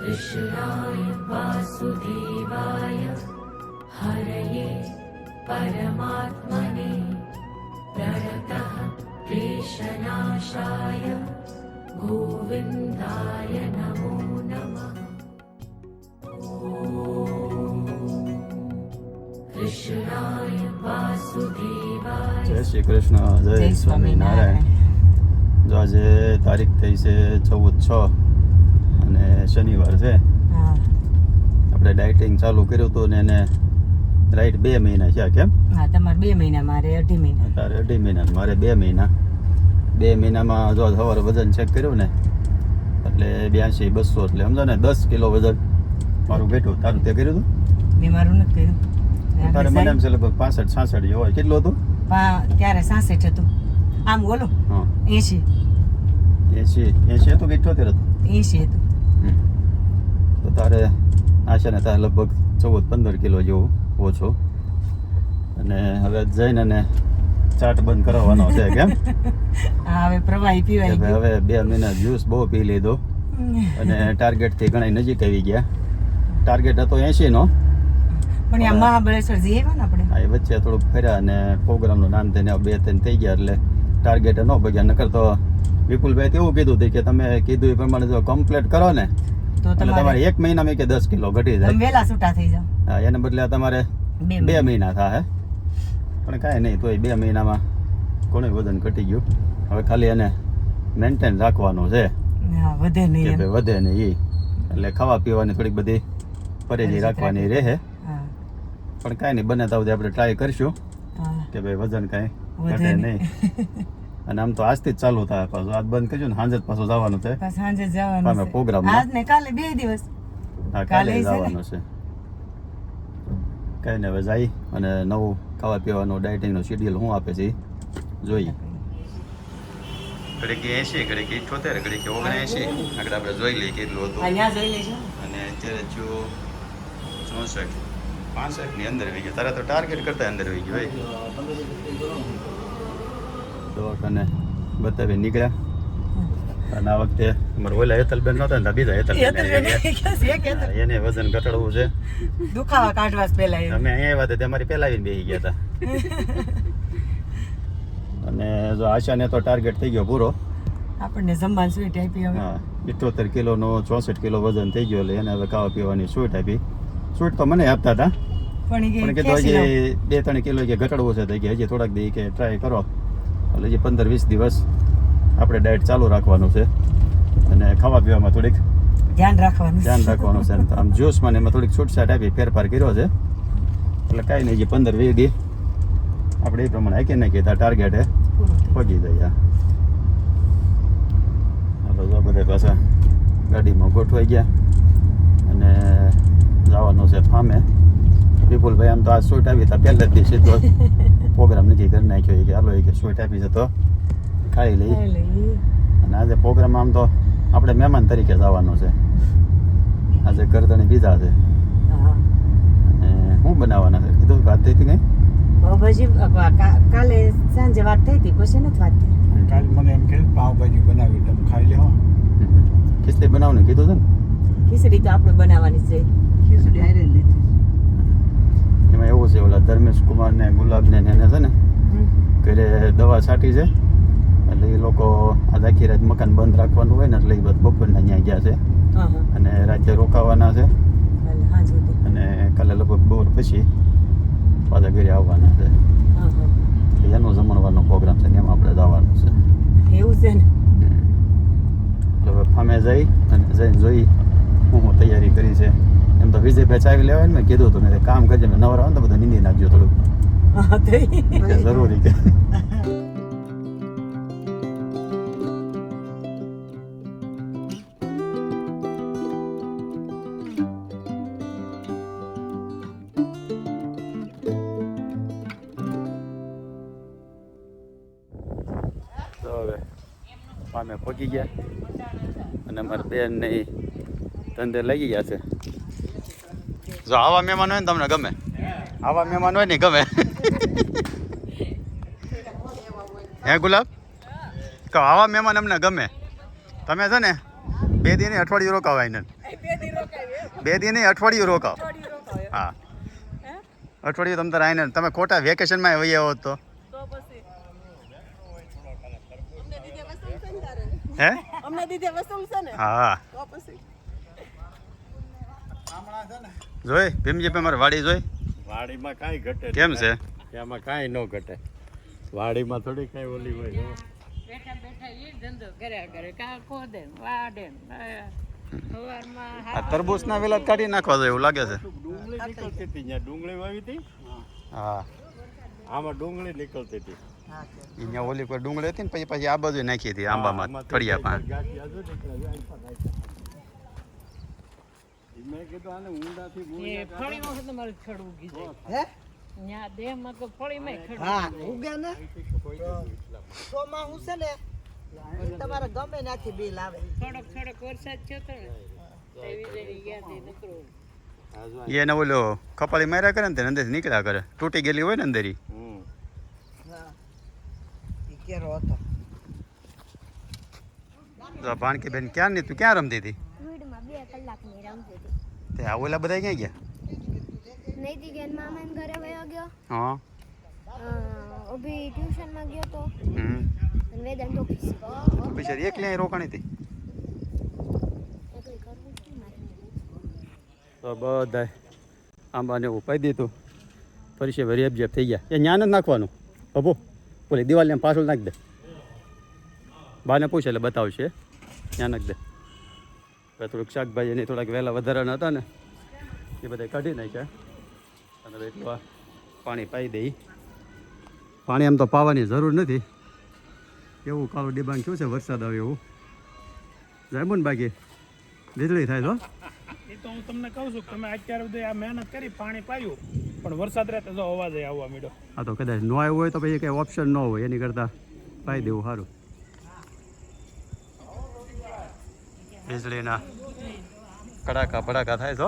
कृष्णाय वासुदेवाय हरये परमात्मने प्रणतः क्लेशनाशाय गोविन्दाय नमो नमः ॐ कृष्णाय वासुदेवाय જય શ્રી કૃષ્ણ જય જય સ્વામિનારાયણ જો આજે તારીખ થઈ છે ચૌદ છ અને શનિવાર છે. હા. આપણે ડાયટિંગ ચાલુ કર્યું હતું ને એને રાઈટ બે મહિના છે કેમ? હા તમારે બે મહિના મારે અઢી મહિના. તારે અઢી મહિના મારે બે મહિના. બે મહિનામાં જો સવારે વજન ચેક કર્યું ને એટલે બ્યાસી બસો એટલે સમજો ને દસ કિલો વજન મારું ઘટ્યું. તારું તે કર્યું હતું મેં મારું નથી કર્યું. તારે મને એમ છે લગભગ પાસઠ સાસઠ જેવો હોય. કેટલું હતું? ત્યારે સાસઠ હતું. આમ બોલો. હા. એસી એસી એસી હતું કે ઇઠોતેર હતું? એસી હતું. તો તારે આશા ને તારે લગભગ ચૌદ પંદર કિલો જેવું ઓછો. અને હવે જઈને ને ચાટ બંધ કરાવવાનો છે કેમ હવે પ્રવાહી પીવાય હવે બે મહિના જ્યુસ બહુ પી લીધો. અને ટાર્ગેટથી ઘણા નજીક આવી ગયા. ટાર્ગેટ હતો એંશીનો. પણ આ મહાબળેશ્વર જઈ આવ્યા ને આપણે? આ વચ્ચે થોડુંક ફર્યા અને પ્રોગ્રામનું નામ થઈને બે ત્રણ થઈ ગયા એટલે ટાર્ગેટ ન ભગ્યા નકર તો વિપુલભાઈ એવું કીધું હતું કે તમે કીધું એ પ્રમાણે જો કમ્પ્લીટ કરો ને તો એટલે તમારે એક મહિનામાં કે દસ કિલો ઘટી જાય. વેલા છૂટા થઈ જાવ હા, એને બદલે તમારે બે મહિના. થાય પણ કાંઈ નહીં તોય બે મહિનામાં કોણે વજન ઘટી ગયું. હવે ખાલી એને મેન્ટેન રાખવાનું છે. વધે નહીં ભાઈ વધે નહીં એટલે ખાવા પીવાની થોડીક બધી પરેજી રાખવાની રહે. પણ કાંઈ નહીં બને તો આપણે ટ્રાય કરશું કે ભાઈ વજન કાંઈ ઘટે નહીં. અને આમ તો આજથી જ ચાલુ થાય. પાછું આજ બંધ કરજો ને સાંજે જ પાછું જવાનું છે. સાંજે જવાનું છે. પ્રોગ્રામ આજ ને કાલે બે દિવસ. હા કાલે ને? જવાનું છે. કઈ નહીં હવે જાય અને નવું ખાવા પીવાનું ડાયટિંગનું શેડ્યુલ શું આપે છે જોઈએ ઘડીક એસી ઘડીક ઇઠોતેર ઘડીક ઓગણએસી આગળ આપણે જોઈ લઈએ કેટલું હતું. જોઈ અને અત્યારે જો ચોસઠ પાસઠની અંદર આવી ગયો. તારા તો ટાર્ગેટ કરતા અંદર આવી ગયો ભાઈ દવાખાને બતાવી નીકળ્યા. અને આ વખતે અમારે ઓલા હેતલબેન નહોતા ને બીજા હેતલબેન એને વજન ઘટાડવું છે. દુખાવા કાઢવા પેલા અમે અહીંયા વાત હતા અમારી પહેલા આવીને બેસી ગયા હતા. અને જો આશાને તો ટાર્ગેટ થઈ ગયો પૂરો. આપણને જમવાનું સ્વીટ આપી હવે. હા ઇઠોતેર કિલોનો ચોસઠ કિલો વજન થઈ ગયો એટલે એને હવે ખાવા પીવાની સ્વીટ આપી. સ્વીટ તો મને આપતા હતા પણ કે બે ત્રણ કિલો કે ઘટાડવું છે તો કે હજી થોડાક દી કે ટ્રાય કરો. એટલે જે પંદર વીસ દિવસ આપણે ડાયટ ચાલુ રાખવાનું છે અને ખાવા પીવામાં થોડીક ધ્યાન રાખવાનું ધ્યાન રાખવાનું છે. આમ જ્યુસમાં એમાં થોડીક છૂટછાટ આપી ફેરફાર કર્યો છે. એટલે કાંઈ નહીં જે પંદર વીસ દી આપણે એ પ્રમાણે આખી નાખીએ તો ટાર્ગેટે પહોંચી જાય. હાલો જો બધા પાછા ગાડીમાં ગોઠવાઈ ગયા અને જવાનું છે ફામે. વિપુલભાઈ આમ તો આ સ્વીટ આવી હતા પહેલા જ દી સીધો પ્રોગ્રામ નક્કી કરી નાખ્યો કે હાલો કે સ્વીટ આપી તો ખાઈ લઈ. અને આજે પ્રોગ્રામ આમ તો આપણે મહેમાન તરીકે જવાનું છે. આજે ગરદણી બીજા છે. હા. અને શું બનાવવાના છે? કીધું વાત થઈ હતી કંઈ પાવભાજી કાલે સાંજે વાત થઈ હતી પછી નથી વાત થઈ. કાલે મને એમ કે પાવભાજી બનાવી તમે ખાઈ લેવા ખીચડી બનાવવાનું કીધું છે ને? ખીચડી તો આપણે બનાવવાની છે. ખીચડી આયરે લીધી. એમાં એવું છે ઓલા ધર્મેશ કુમાર ને ગુલાબ ને એને છે ને ઘરે દવા છાંટી છે. એટલે એ લોકો આજ આખી રાત મકાન બંધ રાખવાનું હોય ને એટલે એ બધા બપોરના ત્યાં ગયા છે. અને રાતે રોકાવાના છે. અને કાલે લગભગ બપોર પછી પાછા ઘરે આવવાના છે. એટલે એનો જમણવાનો પ્રોગ્રામ છે ને એમાં આપણે જવાનું છે. એવું છે ને? હવે ફામે જઈ અને જઈને જોઈ હું તૈયારી કરી છે. એમ તો વિજયભાઈ ચાવી લેવાય ને મેં કીધું હતું ને કામ કરજે મેં નવરા હોય ને તો બધું નીંદી નાખજો થોડુંક. તો જરૂરી કે. અમે પહોંચી ગયા. અને અમારા બેન ને ધંધે લાગી ગયા છે. જો આવા મહેમાન હોય ને તમને ગમે. આવા મહેમાન હોય ને ગમે. હે ગુલાબ? કહો આવા મહેમાન અમને ગમે. તમે છે ને બે દિન અઠવાડિયું રોકાવ એને બે દી નહીં અઠવાડિયું રોકાવ. હા. અઠવાડિયું તમે તારે આવીને તમે ખોટા વેકેશનમાં વહી આવો તો. તો હે? હા. તો જોઈ ભીમજી પે મારે વાડી જોઈ. વાડીમાં કાંઈ ઘટે કેમ છે? એમાં કાંઈ ન ઘટે. વાડીમાં થોડી કાંઈ ઓલી હોય. બેઠા બેઠા એ ધંધો કર્યા કરે. કા કોદે વાડે આ તરબૂચ ના વેલા કાઢી નાખવા જોઈએ એવું લાગે છે. ડુંગળી નીકળતી હતી ત્યાં. ડુંગળી વાવી હતી? હા. આમાં ડુંગળી નીકળતી હતી. અહીંયા ઓલી પર ડુંગળી હતી ને પછી પછી આ બાજુ નાખી હતી આંબામાં આમાં તો ફળિયા પાન ગાંઠિયા જો નીકળે, જો અહીં પણ નાખ્યા. મેં કીધું આને ઊંડાથી એ મૂળિયા ફળીમાં છે તમારે ખડ ઉગી જાય હે? ત્યાં દેહમાં તો ફળીમાં ખડ હા ઉગી ઉગે ને? સોમાં હું છે ને ઈ તમારે ગમે નાથી બિલ આવે. થોડોક થોડોક વરસાદ થયો તો ને એવી જરી ગયા તે નકરો. આ જો એને ઓલો કપાળી માર્યા કરે ને તે અંદરથી નીકળ્યા કરે. તૂટી ગયેલી હોય ને અંદર ઈ. હમ. હા. ઈ કેરો હતો. તો આ ભાણકી બેન ક્યાં ની તું ક્યાં રમતી હતી? વીડમાં બે કલાકની રમતી હતી. તે આ ઓલા બધા ક્યાં ગયા? નૈતિક એન મામાના ઘરે વયો ગયો. હા. અ, ટ્યુશનમાં ગયો તો. હમ. અને વેદાંત ઓફિસ બિચારી એકલી રોકાણી હતી? તો બધા આંબાને એવું પાઈ દીધું. ફરી છે રેપ જેપ થઈ ગયા. એ જ્ઞાન જ નાખવાનું. બબુ ઓલી દિવાલને પાછળ નાખી દે. બાને પૂછે એટલે બતાવશે. ત્યાં નાખી દે. થોડુંક શાકભાજી એની થોડાક વહેલા વધારાના હતા ને એ બધા કાઢી નાખ્યા. અને એટલું પાણી પાઈ દઈ. પાણી આમ તો પાવાની જરૂર નથી. એવું કાળું ડિબાંગ થયું છે? વરસાદ આવે એવું. જાય ને બાકી. વીજળી થાય તો? એ તો હું તમને કહું છું તમે અત્યાર સુધી આ મહેનત કરી પાણી પાયું. પણ વરસાદ રહેતા જો અવાજ આવવા મીડો. આ તો કદાચ ન આવ્યું હોય તો પછી કઈ ઓપ્શન ન હોય. એની કરતાં પાઈ દેવું સારું. વીજળીના કડાકા ભડાકા થાય તો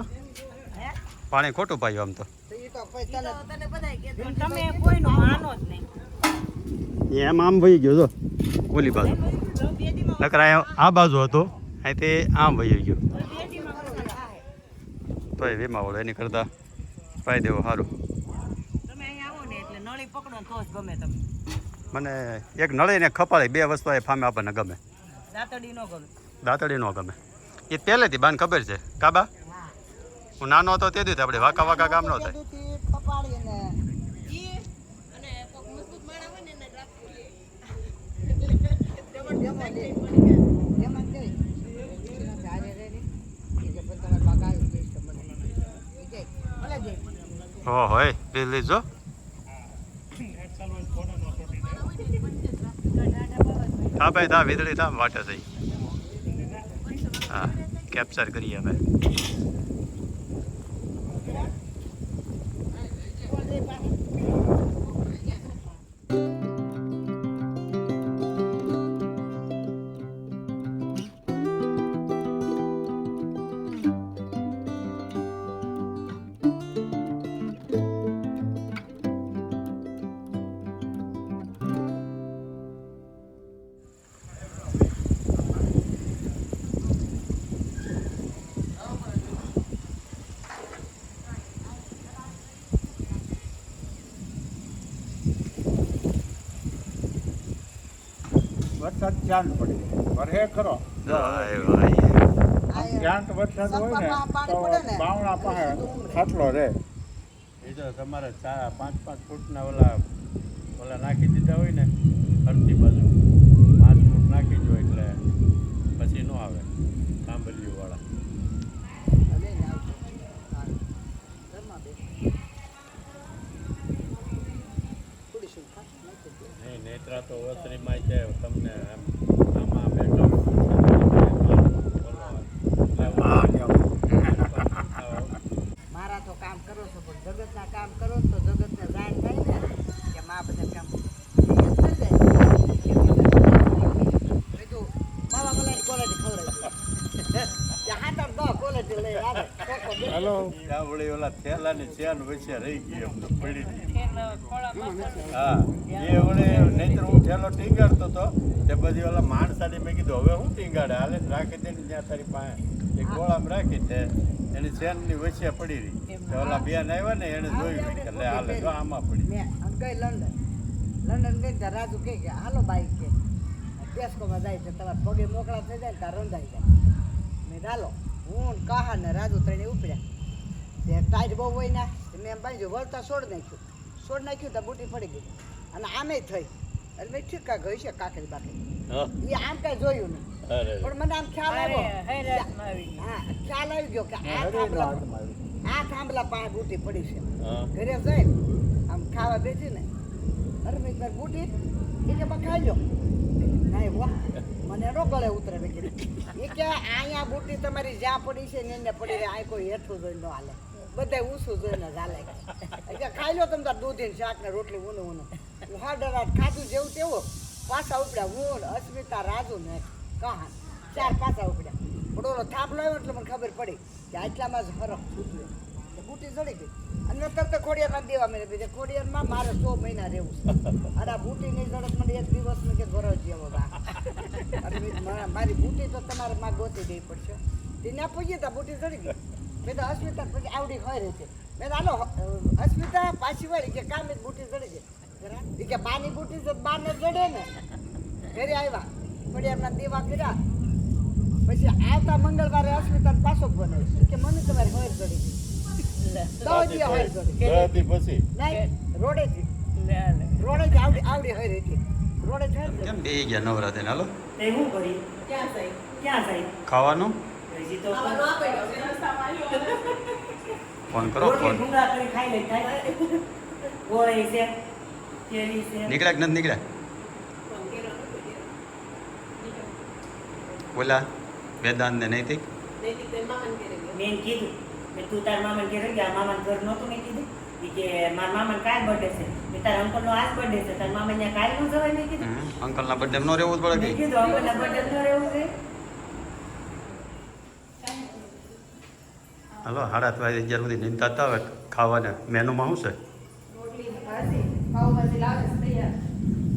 પાણી ખોટું પાયું આમ તો. તો ઈ તો કોઈ તને તમે કોઈનો માનો જ નહીં એમ આમ વહી ગયો તો ઓલી બાજુ. નકર આ આ બાજુ હતો અહીંથી આમ વહી ગયો. તો એ તોય વીમાવાળો એની કરતાં. પાઈ દેવો સારું તમે અહીંયા આવો ને એટલે નળી પકડો ને તો જ ગમે તમે મને એક નળી ને ખપાળી બે વસ્તુ એ ફામે આપણને ગમે. દાંતડી નો ગમે. દાંતડી ન ગમે. એ પહેલેથી બાન ખબર છે. કાબા? હું નાનો હતો તે દીધું આપણે વાંકા વાંકા ગામ નો થાય હો હોય જો હા ભાઈ, થા, વીજળી થા, વાટે થઈ. હા કેપ્ચર કરીએ હવે. ચાંદ પડી. વરહે ખરો. ચાંદ વરસાદ હોય ને તો બાવણા પાસે ખાટલો રહે એ તો તમારે ચાર પાંચ પાંચ ફૂટના ઓલા ઓલા નાખી દીધા હોય ને ફરતી બાજુ પાંચ ફૂટ નાખી દો એટલે પછી નો આવે સાંભળ્યું વાળા નહીં નેત્રા તો ઓસરીમાં છે તમને આમ આમાં બેઠા મારા તો કામ કરો છો પણ જગતના કામ કરો તો જગતને જાણ થાય ને કે મા બધા કામ માવા મલાઈ ક્વોલિટી ખવડાવી હાથ દો ક્વોલિટી લઈ હાલે. કોકો બે. હાલો ત્યાં વળી ઓલા થેલાની ચેન વચ્ચે રહી ગઈ પડી હતી. હા એ વળે નહીતર હું થેલો ટીંગાડતો હતો તે બધી ઓલા માણસાને મેં કીધું હવે હું ટીંગાડે? હાલે રાખી દે ને ત્યાં તારી પાસે. એ ગોળામાં રાખી તે એની ચેનની વચ્ચે પડી રહી. ઓલા બેન આવ્યા ને એને જોયું કે લે હાલે જો આમાં પડી. મેં લંડન. લંડન ગઈ ત્યાં રાજુ કે હાલો બાઈક કે ટેસ્કોમાં જાય છે તમારા પગે મોકળા થઈ જાય ને ત્યાં રંધાઈ જાય. મેં ચાલો હું કહા ને રાજુ ત્રણે ઉપડ્યા. ટાઈટ બહુ હોય ના મેં એમ બાંધ્યું વળતા છોડ નાખ્યું. છોડ નાખ્યું તો બુટી પડી ગઈ. અને આમે થઈ. એટલે મેં ઠીક કાંક હોય કાકરી બાકરી હા. એ આમ કાંઈ જોયું નહીં. પણ મને આમ ખ્યાલ આવ્યો. આવી હા ખ્યાલ આવી ગયો કે આ થાંભલા આ થાંભલા પાસે બુટી પડી છે. ઘરે જઈ આમ ખાવા બેસી ને અરે મેં તારી બુટી એ કે બા ખાઈ લો નહીં વાહ મને નો ગળે ઉતરે મેં કીધું એ કે અહીંયા બુટી તમારી જ્યાં પડી છે ને એને પડી રહે આ કોઈ હેઠું જોઈને ન હાલે. બધા ઊંચું જોઈને જ હાલે ખાઈ લો તમે તાર દૂધી ને શાક ને રોટલી ઊનું ઊનું. હું હા ડરાટ ખાધું જેવું તેવું. પાછા ઉપડ્યા હું ને અસ્મિતા રાજુ ને કહાન. ચાર પાછા ઉપડ્યા. પણ ઓલો થાંભલો આવ્યો એટલે મને ખબર પડી કે આટલામાં જ ફરક છૂટ્યો. બુટી ચડી ગઈ. અને તરત ખોડિયારમાં દેવા મેં બીજે ખોડિયારમાં મારે સો મહિના રહેવું છે. અને બુટી નહીં ઝડપ મને એક દિવસ મેં કે જેવો અને મેં કીધું, મારા- બુટી તો તમારે માં ગોતી દેવી પડશે. તે ત્યાં પહોંચી તા બુટી ચડી ગઈ. મેં તો અસ્મિતા પછી આવડી હોય રહી છે. મેં તો હાલો અસ્મિતા પાછી વળી કે કામ બુટી ચડી છે? કે બાની બુટી તો બાને ચડે ને. ઘરે આવ્યા ખોડિયારમાં દેવા કર્યા. પછી આવતા મંગળવારે અસ્મિતા પાછો ફોન કે મમ્મી તમારી હોય ચડી પછી? લે, લે. આવડી આવડી હોય હતી રોડે છે. કેમ બે ગયા નવરાત્રી હાલો. એ શું કરી? ક્યાં જાય ખાવાનું? તો ફોન કરો ફોન. નીકળ્યા કે નથી નીકળ્યા બોલા વેદાંત ને નૈતિક મેં કીધું મેં તું તાર મામાને ઘેર ગયા મામાને ઘર નહોતું મેં કીધું. કે મારા મામાને કાલ બર્થડે છે. મેં તારા અંકલનો આજ બર્થડે છે. તારા મામા ત્યાં કાલનું જવાય મેં કીધું. હમ, અંકલના બર્થડે નો રહેવું પડે બર્થડે ન રહેવું છે. હાલો સાડા ત્રણ અગિયાર સુધી નિંદા આવે ખાવાને. મેનુમાં શું છે?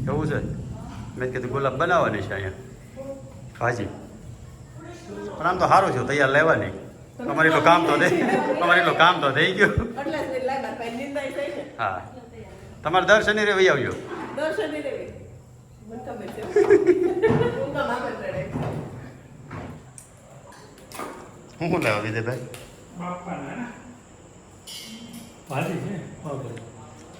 એવું છે? મેં કીધું ગુલાબ બનાવવાની છે અહીંયા. ભાજી. પણ આમ તો સારું છે તૈયાર લેવાની. અમારી તો કામ તો દે અમારી તો કામ તો થઈ ગયું. હા. તમારે દર શનિ રવિ આવજો. હું શું લાવ્યો છે પાવભાજી.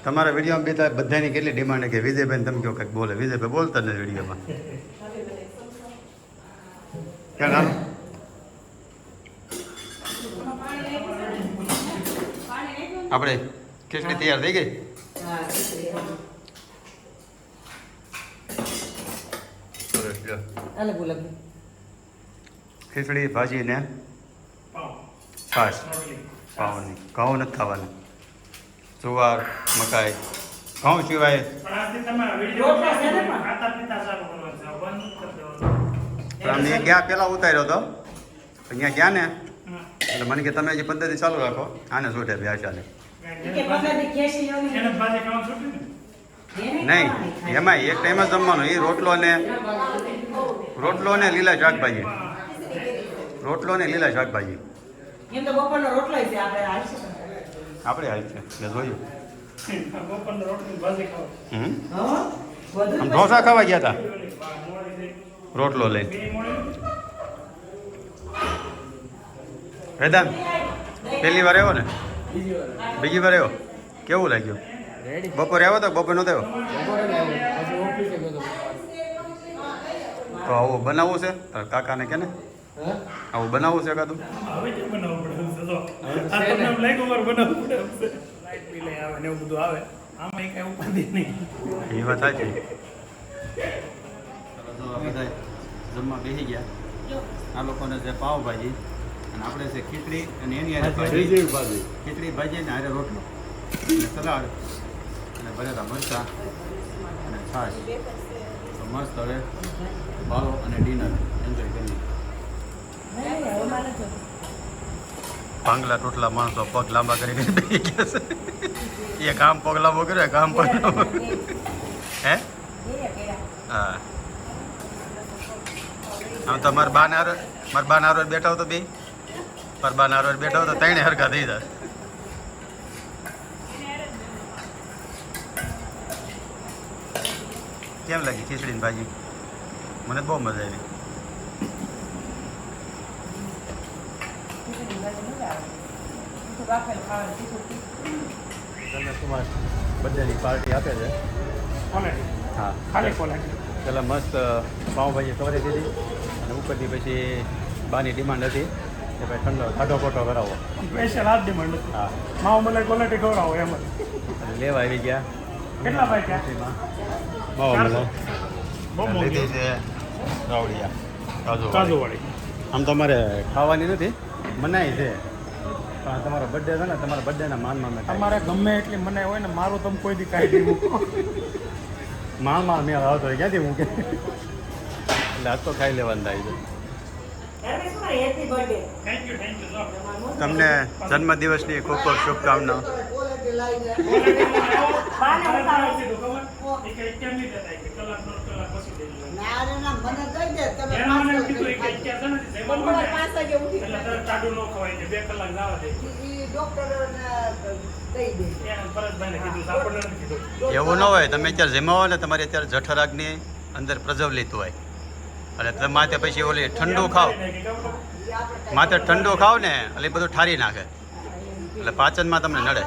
તમારા વિડીયોમાં બી તો બધાની કેટલી ડિમાન્ડ કે વિજયભાઈ તમે કહો કંઈક બોલે. વિજયભાઈ બોલતા નથી વિડીયોમાં. ક્યાં નામ આપણે ખીચડી તૈયાર થઈ ગઈ? ખીચડી ભાજી ને છાશ રોટલી ઘઉં નથી ખાવાના. જુવાર મકાઈ ઘઉં સિવાય અમે ગયા પહેલાં ઉતાર્યો હતો અહીંયા ગયા ને? એટલે મને કે તમે જે પદ્ધતિ ચાલુ રાખો. આને શું છે. વ્યાસ ચાલે નહીં. એમાં એક ટાઈમ જ જમવાનું. એ રોટલો ને રોટલો ને લીલા શાકભાજી. રોટલો ને લીલા શાકભાજી. એમ તો બપોરનો રોટલો છે આપણે હાલશે આપણે હાલ છે મેં જોયું બપોરનો રોટલી ભાજી ખાવ. હમ? આમ ઢોસા ખાવા. ગયા હતા રોટલો લઈને બે વેદાંત પહેલી વાર આવ્યો ને? બીજી વાર. આવ્યો? કેવું લાગ્યું? બપોરે આવ્યો તો બપોર નતો આવ્યો? તો આવું બનાવવું છે? તારા કાકાને કે ને? આવું બનાવવું છે કાતું હવે કેમ બનાવવું પડે છે? તો આ તમને એમ લાગ્યું મારે બનાવવું પડે છે. લાઈટ બિલ આવે ને એવું બધું આવે. આમાં એ કાંઈ ઉપાધિ નહીં. એ વાત સાચી. બધા જમવા બેસી ગયા. આ લોકોને છે પાવભાજી અને આપણે છે ખીચડી અને એની હારે ભાજી. ખીચડી ભાજી ને હારે રોટલો. અને સલાડ. અને ભરેલા મરચા અને છાશ. તો મસ્ત હવે બાળો અને ડિનર. એન્જોય કરી નહીં, હવે મારે તો ભાંગલા ટોટલા માણસો પગ લાંબા કરી કરી બેસી ગયા છે. એ કામ પગ લાંબો કર્યો કામ પગ હે? હા. આમ તો મારા બા નારો મારા બા નારો બેઠા હો તો બે મારા બા નારો બેઠા હો તો ત્રણે હરખા થઈ જાય. કેમ લાગી ખીચડીની ભાજી? મને બહુ મજા આવી. બધાની પાર્ટી આપે છે? હા. ખાલી ક્વોલિટી મસ્ત પાઉંભાજી સવારે દીધી અને ઉપરથી પછી બાની ડિમાન્ડ હતી કે ભાઈ ઠંડો ખાધો ખોટો કરાવો. સ્પેશિયલ આ ડિમાન્ડ હા. માવ મને ક્વોલિટી ખવડાવો એમ જ. લેવા આવી ગયા. કેટલા ભાઈ ત્યાં માવ મને મજા બહુ મોંઘી. લીધી છે રાવડિયા કાજુ કાજુ વાળી. વાળી આમ તમારે ખાવાની નથી. મનાઈ છે. પણ તમારો બર્થડે છે ને તમારા બર્થડેના માનમાં મેં તમારે ગમે એટલી મનાય હોય ને મારું તમે કોઈ દી કાઢી દીધું મૂકો મામાં મેં આવતો હોય ક્યાંથી મૂકે? એટલે આજ તો ખાઈ લેવાનું થાય છે. Happy birthday thank you thank you તમને જન્મદિવસની ખૂબ ખૂબ શુભકામનાઓ ના તમે અત્યારે એવું ન હોય તમે અત્યારે જમાવો ને તમારે અત્યારે જઠરાગની અંદર પ્રજ્વલિત હોય. એટલે તમે માથે પછી ઓલી ઠંડુ આપણે માથે ઠંડુ ખાવ ને એટલે એ બધું ઠારી નાખે. એટલે પાચનમાં તમને નડે.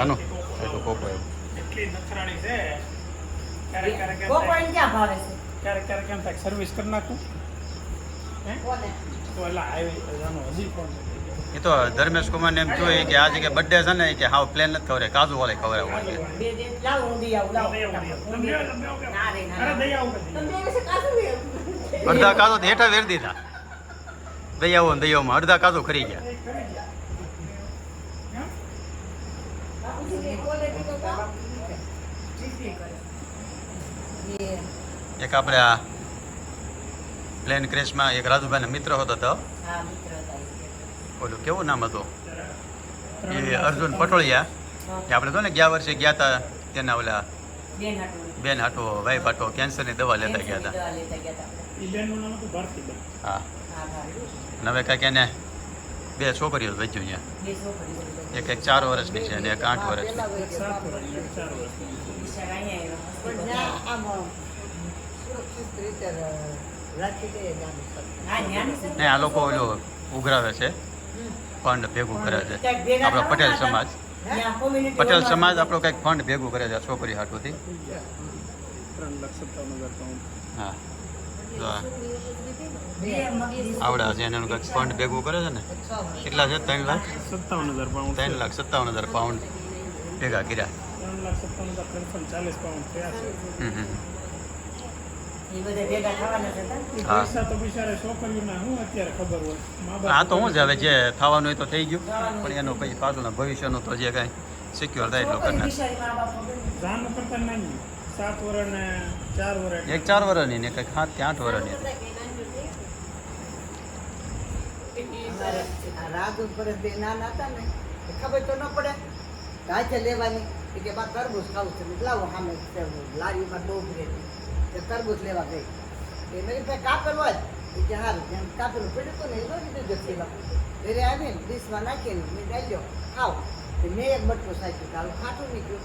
આનો એ તો કોકો એવું એટલી નખરાણી છે. ક્યારેક ક્યારેક એમ કોકો ક્યાં ભાવે છે? ક્યારેક ક્યારેક એમ થાય સર્વિસ કરી નાખું. એ તો ધર્મેશ કુમારને એમ જોઈએ કે આ જગ્યાએ બર્થડે છે ને કે હાવ પ્લેન નથી ખબર કાજુ વાળી ખબર કે આવું. અડધા કાદો હેઠા વેર દીધા. દયાઓ ને દયાઓમાં અડધા કાદો ખરી ગયા. એક આપણે આ પ્લેન ક્રેશમાં એક રાજુભાઈનો મિત્ર હતો તો. ઓલું કેવું નામ હતું? એ અર્જુન પટોળિયા. એ આપણે તો ને ગયા વર્ષે ગયા હતા તેના ઓલા બેન હાટુ. બેન હાટો વાઈફ હાટો કેન્સરની દવા લેતા ગયા હતા હા. હવે કાંઈક એને બે છોકરીઓ વચ્યું છે. એક એક ચાર વર્ષની છે અને એક આઠ વર્ષની. આ લોકો ઓલું ઉઘરાવે છે. ફંડ ભેગું કરે છે. આપણો પટેલ સમાજ. પટેલ સમાજ આપણો કંઈક ફંડ ભેગું કરે છે આ છોકરી હાટુથી. હા. આવડા છે, એનું કંઈક ફંડ ભેગું કરે છે ને? કેટલા છે? ત્રણ લાખ? સત્તાવન હજાર પાઉન્ડ ત્રણ લાખ સત્તાવન હજાર પાઉન્ડ ભેગા કર્યા. જ હા. તો શું છે હવે જે થવાનું હોય તો થઈ ગયું. પણ એનું પછી પાછળના ભવિષ્યનું તો જે કાંઈ સિક્યોર થાય એટલું કરી નાખે સાત વર્ષ ને ચાર વર્ષ એક ચાર વર્ષની ને કંઈક સાત કે આઠ વર્ષની આ રાજુ બે નાના હતા ને ખબર તો ન પડે. કાચે લેવાની કે બા તરબૂચ ખાવું છે. લાવો સામે લારીમાં બહુ રહેતી તરબૂચ લેવા ગઈ. એ મેં કીધું કાપેલું હોય? એ કે જેમ કાપેલું પડ્યું હતું ને એ લઈ દીધું જથ્થીમાં ઘરે આવીને ડીશમાં નાખીને મેં ડાલ્યો ખાવ મેં એક બટકો સાચ્યું તારું ખાટું નીકળ્યું.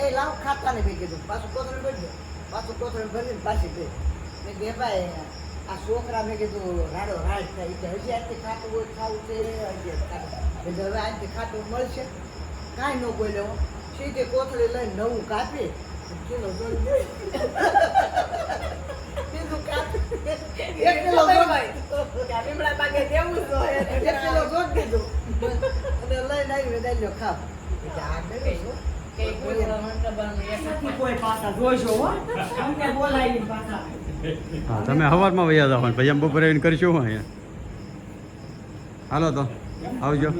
એ લાવ ખાતા ને મેં કીધું પાછું કોથળી ભરજો પાછું કોથળી ભરીને પાછી દે. મેં કીધું, ભાઈ આ છોકરા મેં કીધું રાડો રાડ થાય. કે હજી આજથી ખાતું હોય ખાવું છે હજી હવે આજથી ખાતું મળશે. કાંઈ ન બોલે હું. સીધે કોથળી લઈને નવું કાપી. કિલો દે. બીજું કાપી એક કિલો લીમડા બાગે દેવું જ એક કિલો દોઢ દીધું અને લઈને આવી દાલ્યો ખાવ. મેં આ હો તમે સવારમાં વયા જાઓ પછી એમ બપોરે આવીને કરશું હું અહીંયા. હાલો તો આવજો.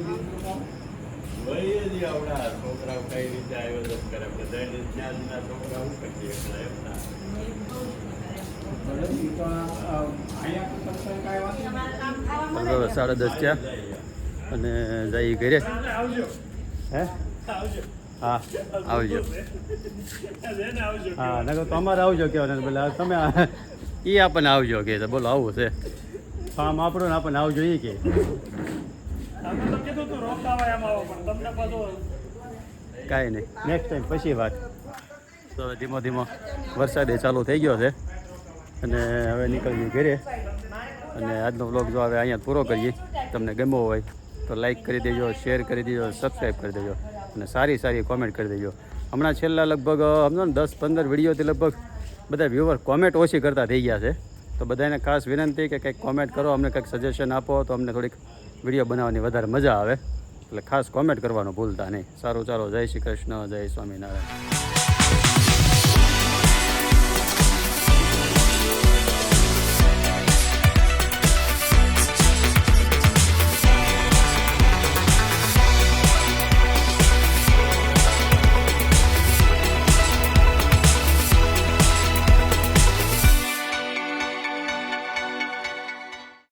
સાડા દસ થયા. અને જઈ ઘરે. હે? આવજો. હા. આવજો. હા નકર તો અમારે આવજો કહેવાય બોલે આ તમે એ આપણને આવજો કે બોલો આવું છે. ફાર્મ આપણું ને આપણને આવજો એ કે. કાંઈ નહીં. નેક્સ્ટ ટાઈમ પછી વાત. તો ધીમો ધીમો ધીમો એ ચાલુ થઈ ગયો છે. અને હવે નીકળીએ ઘરે. અને આજનો બ્લોગ જો હવે અહીંયા પૂરો કરીએ. તમને ગમ્યો હોય તો લાઈક કરી દેજો શેર કરી દેજો સબસ્ક્રાઈબ કરી દેજો. અને સારી સારી કોમેન્ટ કરી દેજો. હમણાં છેલ્લા લગભગ સમજો ને, દસ પંદર વિડીયોથી લગભગ બધા વ્યૂવર કોમેન્ટ ઓછી કરતા થઈ ગયા છે. તો બધાને ખાસ વિનંતી કે કંઈક કોમેન્ટ કરો, અમને કંઈક સજેશન આપો, તો અમને થોડીક વીડિયો બનાવવાની વધારે મજા આવે. એટલે ખાસ કોમેન્ટ કરવાનું ભૂલતા નહીં. સારું, ચાલો, જય શ્રી કૃષ્ણ, જય સ્વામિનારાયણ.